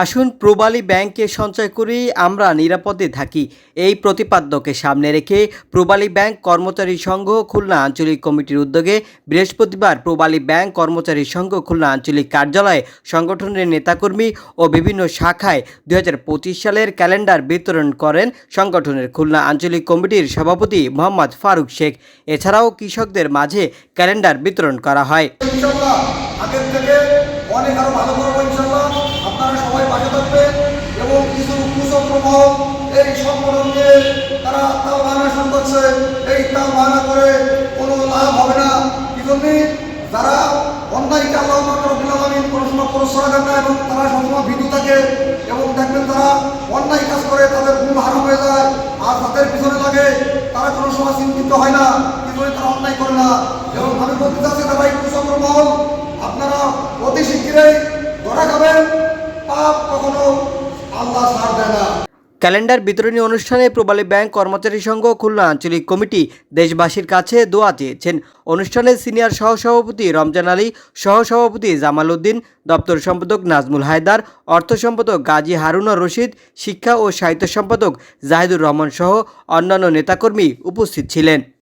আসুন প্রবালী ব্যাংকে সঞ্চয় করি, আমরা নিরাপদে থাকি। এই প্রতিপাদ্যকে সামনে রেখে প্রবালী ব্যাংক কর্মচারী সংঘ খুলনা আঞ্চলিক কমিটির উদ্যোগে বৃহস্পতিবার প্রবালী ব্যাংক কর্মচারী সংঘ খুলনা আঞ্চলিক কার্যালয়ে সংগঠনের নেতাকর্মী ও বিভিন্ন শাখায় দু হাজার পঁচিশ সালের ক্যালেন্ডার বিতরণ করেন সংগঠনের খুলনা আঞ্চলিক কমিটির সভাপতি মোহাম্মদ ফারুক শেখ। এছাড়াও কৃষকদের মাঝে ক্যালেন্ডার বিতরণ করা হয়। এই সংগঠনকে তারা তাও বাহানা করছে। এই তাও বাহানা করে কোনো লাভ হবে না। কি জন্যে যারা অন্যায়কে আল্লাহ বিনামামিন কোনো সময় প্রশ্রয় না এবং তারা সবসময় ভীতু থাকে এবং দেখবেন তারা অন্যায় কাজ করে, তাদের ঘুম হারাম হয়ে যায়। আর তাদের পিছনে লাগে, তারা কোনো সময় চিন্তিত হয় না। কি করে তারা অন্যায় করে না? এবং আমি বলতে চাচ্ছি তারা, এই কুচক্র মহল আপনারা অতি শীঘ্রই ধরা খাবেন। পাপ কখনো আল্লাহ ছাড় দেয় না। ক্যালেন্ডার বিতরণী অনুষ্ঠানে প্রবালী ব্যাংক কর্মচারী সংঘ, খুলনা আঞ্চলিক কমিটি দেশবাসীর কাছে দোয়া চেয়েছেন। অনুষ্ঠানে সিনিয়র সহসভাপতি রমজান আলী, সহসভাপতি জামাল উদ্দিন, দপ্তর সম্পাদক নাজমুল হায়দার, অর্থ সম্পাদক গাজী হারুনা রশিদ, শিক্ষা ও সাহিত্য সম্পাদক জাহিদুর রহমান সহ অন্যান্য নেতাকর্মী উপস্থিত ছিলেন।